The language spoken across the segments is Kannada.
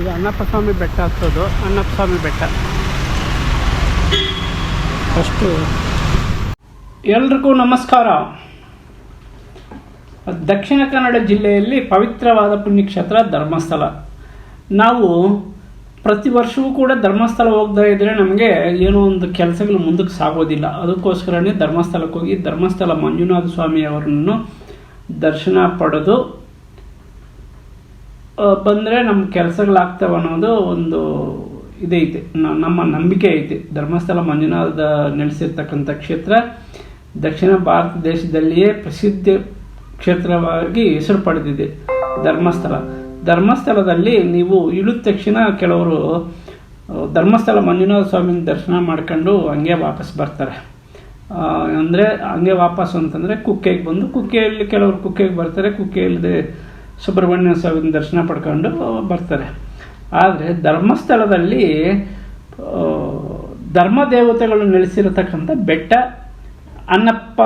ಇದು ಅಣ್ಣಪ್ಪ ಸ್ವಾಮಿ ಬೆಟ್ಟ ಹತ್ತೋದು ಅಣ್ಣಪ್ಪ ಬೆಟ್ಟ. ಫಸ್ಟು ಎಲ್ರಿಗೂ ನಮಸ್ಕಾರ. ದಕ್ಷಿಣ ಕನ್ನಡ ಜಿಲ್ಲೆಯಲ್ಲಿ ಪವಿತ್ರವಾದ ಪುಣ್ಯಕ್ಷೇತ್ರ ಧರ್ಮಸ್ಥಳ. ನಾವು ಪ್ರತಿ ವರ್ಷವೂ ಕೂಡ ಧರ್ಮಸ್ಥಳ ಹೋಗ್ತಾ ಇದ್ದರೆ ನಮಗೆ ಏನೋ ಒಂದು ಕೆಲಸಗಳು ಮುಂದಕ್ಕೆ ಸಾಗೋದಿಲ್ಲ. ಅದಕ್ಕೋಸ್ಕರನೇ ಧರ್ಮಸ್ಥಳಕ್ಕೆ ಹೋಗಿ ಧರ್ಮಸ್ಥಳ ಮಂಜುನಾಥ ಸ್ವಾಮಿಯವರನ್ನು ದರ್ಶನ ಪಡೆದು ಬಂದರೆ ನಮ್ಮ ಕೆಲಸಗಳಾಗ್ತವೆ ಅನ್ನೋದು ಒಂದು ಇದೈತೆ ನಮ್ಮ ನಂಬಿಕೆ ಐತೆ. ಧರ್ಮಸ್ಥಳ ಮಂಜುನಾಥ ನೆಲೆಸಿರ್ತಕ್ಕಂಥ ಕ್ಷೇತ್ರ ದಕ್ಷಿಣ ಭಾರತ ದೇಶದಲ್ಲಿಯೇ ಪ್ರಸಿದ್ಧ ಕ್ಷೇತ್ರವಾಗಿ ಹೆಸರು ಪಡೆದಿದೆ ಧರ್ಮಸ್ಥಳ. ಧರ್ಮಸ್ಥಳದಲ್ಲಿ ನೀವು ಇಳಿದ ತಕ್ಷಣ ಕೆಲವರು ಧರ್ಮಸ್ಥಳ ಮಂಜುನಾಥ ಸ್ವಾಮಿನ ದರ್ಶನ ಮಾಡ್ಕೊಂಡು ಹಂಗೆ ವಾಪಸ್ ಬರ್ತಾರೆ. ಅಂದರೆ ಹಂಗೆ ವಾಪಸ್ಸು ಅಂತಂದರೆ ಕುಕ್ಕೆಗೆ ಬಂದು ಕುಕ್ಕೆಯಲ್ಲಿ ಕೆಲವರು ಕುಕ್ಕೆಗೆ ಬರ್ತಾರೆ ಕುಕ್ಕೆಯಲ್ಲಿ ಸುಬ್ರಹ್ಮಣ್ಯ ಸ್ವಾಮಿ ದರ್ಶನ ಪಡ್ಕೊಂಡು ಬರ್ತಾರೆ. ಆದರೆ ಧರ್ಮಸ್ಥಳದಲ್ಲಿ ಧರ್ಮ ದೇವತೆಗಳು ನೆಲೆಸಿರತಕ್ಕಂಥ ಬೆಟ್ಟ ಅನ್ನಪ್ಪ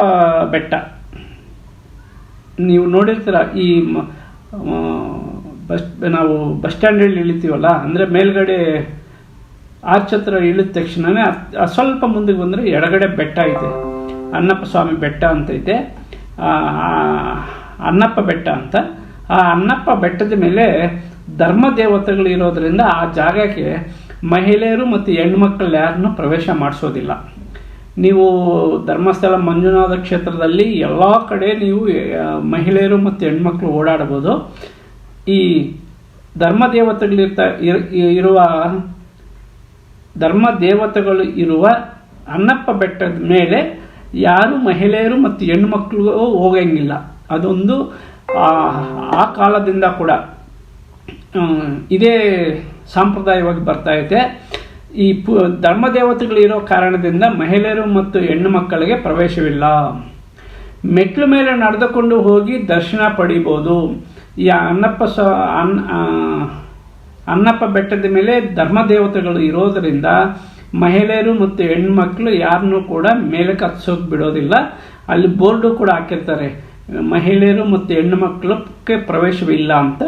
ಬೆಟ್ಟ. ನೀವು ನೋಡಿರ್ತೀರ ಈ ಬಸ್ ನಾವು ಬಸ್ ಸ್ಟ್ಯಾಂಡಲ್ಲಿ ಇಳಿತೀವಲ್ಲ ಅಂದರೆ ಮೇಲ್ಗಡೆ ಆರ್ಚ್ ಇಳಿದ ತಕ್ಷಣವೇ ಸ್ವಲ್ಪ ಮುಂದಕ್ಕೆ ಬಂದರೆ ಎಡಗಡೆ ಬೆಟ್ಟ ಐತೆ. ಅನ್ನಪ್ಪ ಸ್ವಾಮಿ ಬೆಟ್ಟ ಅಂತ ಐತೆ. ಆ, ಆ ಅನ್ನಪ್ಪ ಬೆಟ್ಟ ಅಂತ. ಆ ಅನ್ನಪ್ಪ ಬೆಟ್ಟದ ಮೇಲೆ ಧರ್ಮ ದೇವತೆಗಳು ಇರೋದ್ರಿಂದ ಆ ಜಾಗಕ್ಕೆ ಮಹಿಳೆಯರು ಮತ್ತು ಹೆಣ್ಮಕ್ಳು ಯಾರನ್ನು ಪ್ರವೇಶ ಮಾಡಿಸೋದಿಲ್ಲ. ನೀವು ಧರ್ಮಸ್ಥಳ ಮಂಜುನಾಥ ಕ್ಷೇತ್ರದಲ್ಲಿ ಎಲ್ಲ ಕಡೆ ನೀವು ಮಹಿಳೆಯರು ಮತ್ತು ಹೆಣ್ಮಕ್ಳು ಓಡಾಡ್ಬೋದು ಈ ಧರ್ಮ ದೇವತೆಗಳಿರ್ತ ಇರ್- ಇರುವ ಧರ್ಮ ದೇವತೆಗಳು ಇರುವ ಅನ್ನಪ್ಪ ಬೆಟ್ಟದ ಮೇಲೆ ಯಾರು ಮಹಿಳೆಯರು ಮತ್ತು ಹೆಣ್ಮಕ್ಳು ಹೋಗಂಗಿಲ್ಲ. ಅದೊಂದು ಆ ಕಾಲದಿಂದ ಕೂಡ ಇದೇ ಸಾಂಪ್ರದಾಯವಾಗಿ ಬರ್ತಾ ಐತೆ. ಈ ಪು ಧರ್ಮ ದೇವತೆಗಳು ಇರೋ ಕಾರಣದಿಂದ ಮಹಿಳೆಯರು ಮತ್ತು ಹೆಣ್ಣು ಮಕ್ಕಳಿಗೆ ಪ್ರವೇಶವಿಲ್ಲ. ಮೆಟ್ಲು ಮೇಲೆ ನಡೆದುಕೊಂಡು ಹೋಗಿ ದರ್ಶನ ಪಡಿಬೋದು. ಈ ಅನ್ನಪ್ಪ ಸ ಅನ್ನ ಅನ್ನಪ್ಪ ಬೆಟ್ಟದ ಮೇಲೆ ಧರ್ಮ ದೇವತೆಗಳು ಇರೋದರಿಂದ ಮಹಿಳೆಯರು ಮತ್ತು ಹೆಣ್ಮಕ್ಳು ಯಾರನ್ನೂ ಕೂಡ ಮೇಲೆ ಹತ್ಸೋಕೆ ಬಿಡೋದಿಲ್ಲ. ಅಲ್ಲಿ ಬೋರ್ಡು ಕೂಡ ಹಾಕಿರ್ತಾರೆ. ಮಹಿಳೆಯರು ಮತ್ತು ಹೆಣ್ಣು ಮಕ್ಕಳಕ್ಕೆ ಪ್ರವೇಶವಿಲ್ಲ ಅಂತ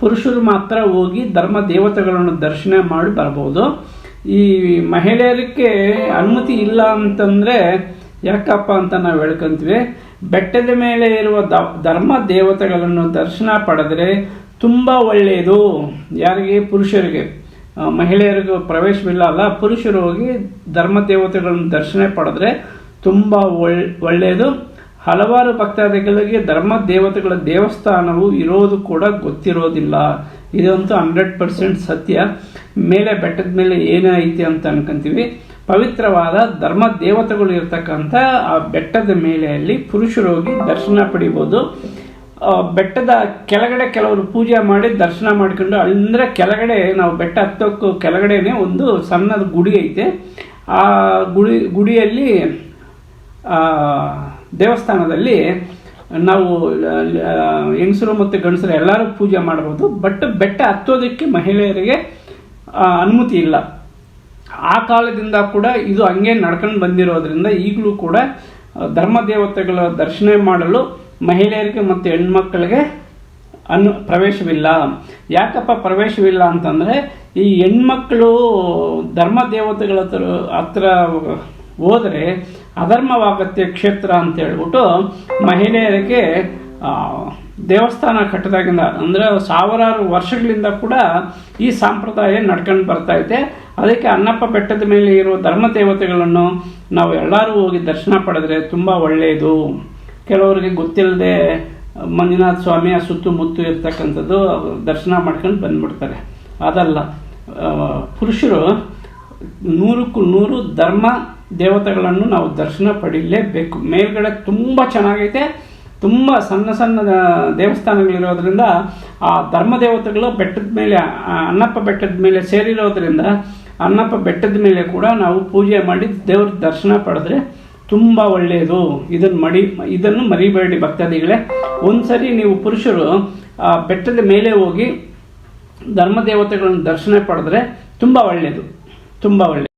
ಪುರುಷರು ಮಾತ್ರ ಹೋಗಿ ಧರ್ಮ ದೇವತೆಗಳನ್ನು ದರ್ಶನ ಮಾಡಿ ಬರ್ಬೋದು ಈ ಮಹಿಳೆಯರಿಗೆ ಅನುಮತಿ ಇಲ್ಲ ಅಂತಂದರೆ ಯಾಕಪ್ಪ ಅಂತ ನಾವು ಹೇಳ್ಕೊಂತೀವಿ. ಬೆಟ್ಟದ ಮೇಲೆ ಇರುವ ದ- ಧರ್ಮ ದೇವತೆಗಳನ್ನು ದರ್ಶನ ಪಡೆದರೆ ತುಂಬ ಒಳ್ಳೆಯದು. ಯಾರಿಗೆ? ಪುರುಷರಿಗೆ. ಮಹಿಳೆಯರಿಗೂ ಪ್ರವೇಶವಿಲ್ಲ ಅಲ್ಲ, ಪುರುಷರು ಹೋಗಿ ಧರ್ಮ ದೇವತೆಗಳನ್ನು ದರ್ಶನ ಪಡೆದ್ರೆ ತುಂಬ ಒಳ್, ಒಳ್ಳೆಯದು. ಹಲವಾರು ಭಕ್ತಾದಿಗಳಿಗೆ ಧರ್ಮ ದೇವತೆಗಳ ದೇವಸ್ಥಾನವು ಇರೋದು ಕೂಡ ಗೊತ್ತಿರೋದಿಲ್ಲ. ಇದಂತೂ ಹಂಡ್ರೆಡ್ ಪರ್ಸೆಂಟ್ ಸತ್ಯ. ಮೇಲೆ ಬೆಟ್ಟದ ಮೇಲೆ ಏನೇ ಐತಿ ಅಂತ ಅನ್ಕೊಂತೀವಿ. ಪವಿತ್ರವಾದ ಧರ್ಮ ದೇವತೆಗಳು ಇರ್ತಕ್ಕಂಥ ಆ ಬೆಟ್ಟದ ಮೇಲೆ ಅಲ್ಲಿ ಪುರುಷರು ಹೋಗಿ ದರ್ಶನ ಪಡಿಬೋದು. ಬೆಟ್ಟದ ಕೆಳಗಡೆ ಕೆಲವರು ಪೂಜೆ ಮಾಡಿ ದರ್ಶನ ಮಾಡ್ಕೊಂಡು ಅಂದರೆ ಕೆಳಗಡೆ ನಾವು ಬೆಟ್ಟ ಹತ್ತೋಕ್ಕೂ ಕೆಳಗಡೆನೆ ಒಂದು ಸಣ್ಣದ ಗುಡಿ ಐತೆ. ಆ ಗುಡಿ, ಗುಡಿಯಲ್ಲಿ ದೇವಸ್ಥಾನದಲ್ಲಿ ನಾವು ಹೆಂಗಸರು ಮತ್ತು ಗಂಡಸರು ಎಲ್ಲರೂ ಪೂಜೆ ಮಾಡ್ಬೋದು ಬಟ್ ಬೆಟ್ಟ ಹತ್ತೋದಕ್ಕೆ ಮಹಿಳೆಯರಿಗೆ ಅನುಮತಿ ಇಲ್ಲ. ಆ ಕಾಲದಿಂದ ಕೂಡ ಇದು ಹಂಗೆ ನಡ್ಕೊಂಡು ಬಂದಿರೋದ್ರಿಂದ ಈಗಲೂ ಕೂಡ ಧರ್ಮ ದೇವತೆಗಳ ದರ್ಶನ ಮಾಡಲು ಮಹಿಳೆಯರಿಗೆ ಮತ್ತು ಹೆಣ್ಮಕ್ಳಿಗೆ ಅನು, ಪ್ರವೇಶವಿಲ್ಲ. ಯಾಕಪ್ಪ ಪ್ರವೇಶವಿಲ್ಲ ಅಂತಂದರೆ, ಈ ಹೆಣ್ಮಕ್ಳು ಧರ್ಮ ದೇವತೆಗಳ ಹತ್ರ ಹತ್ರ ಹೋದರೆ ಅಧರ್ಮವಾಗತ್ತೆ ಕ್ಷೇತ್ರ ಅಂತ ಹೇಳ್ಬಿಟ್ಟು ಮಹಿಳೆಯರಿಗೆ ದೇವಸ್ಥಾನ ಕಟ್ಟದಾಗಿಂದ, ಅಂದರೆ ಸಾವಿರಾರು ವರ್ಷಗಳಿಂದ ಕೂಡ ಈ ಸಂಪ್ರದಾಯ ನಡ್ಕೊಂಡು ಬರ್ತಾ ಇದೆ. ಅದಕ್ಕೆ ಅನ್ನಪ್ಪ ಬೆಟ್ಟದ ಮೇಲೆ ಇರುವ ಧರ್ಮ ದೇವತೆಗಳನ್ನು ನಾವು ಎಲ್ಲರೂ ಹೋಗಿ ದರ್ಶನ ಪಡೆದ್ರೆ ತುಂಬ ಒಳ್ಳೆಯದು. ಕೆಲವರಿಗೆ ಗೊತ್ತಿಲ್ಲದೆ ಮಂಜುನಾಥ ಸ್ವಾಮಿಯ ಸುತ್ತಮುತ್ತು ಇರ್ತಕ್ಕಂಥದ್ದು ದರ್ಶನ ಮಾಡ್ಕೊಂಡು ಬಂದ್ಬಿಡ್ತಾರೆ. ಅದಲ್ಲ ಪುರುಷರು ನೂರಕ್ಕೂ ನೂರು ಧರ್ಮ ದೇವತೆಗಳನ್ನು ನಾವು ದರ್ಶನ ಪಡೀಲೇಬೇಕು. ಮೇಲ್ಗಡೆ ತುಂಬ ಚೆನ್ನಾಗೈತೆ. ತುಂಬ ಸಣ್ಣ ಸಣ್ಣ ದೇವಸ್ಥಾನಗಳಿರೋದ್ರಿಂದ ಆ ಧರ್ಮ ದೇವತೆಗಳು ಬೆಟ್ಟದ ಮೇಲೆ ಅನ್ನಪ್ಪ ಬೆಟ್ಟದ ಮೇಲೆ ಸೇರಿರೋದ್ರಿಂದ ಅನ್ನಪ್ಪ ಬೆಟ್ಟದ ಮೇಲೆ ಕೂಡ ನಾವು ಪೂಜೆ ಮಾಡಿ ದೇವ್ರ ದರ್ಶನ ಪಡೆದ್ರೆ ತುಂಬ ಒಳ್ಳೆಯದು. ಇದನ್ನು ಮಡಿ, ಇದನ್ನು ಮರಿಬೇಡಿ ಭಕ್ತಾದಿಗಳೇ. ಒಂದ್ಸರಿ ನೀವು ಪುರುಷರು, ಆ ಬೆಟ್ಟದ ಮೇಲೆ ಹೋಗಿ ಧರ್ಮ ದೇವತೆಗಳನ್ನು ದರ್ಶನ ಪಡೆದ್ರೆ ತುಂಬ ಒಳ್ಳೆಯದು. ತುಂಬ ಒಳ್ಳೆಯದು.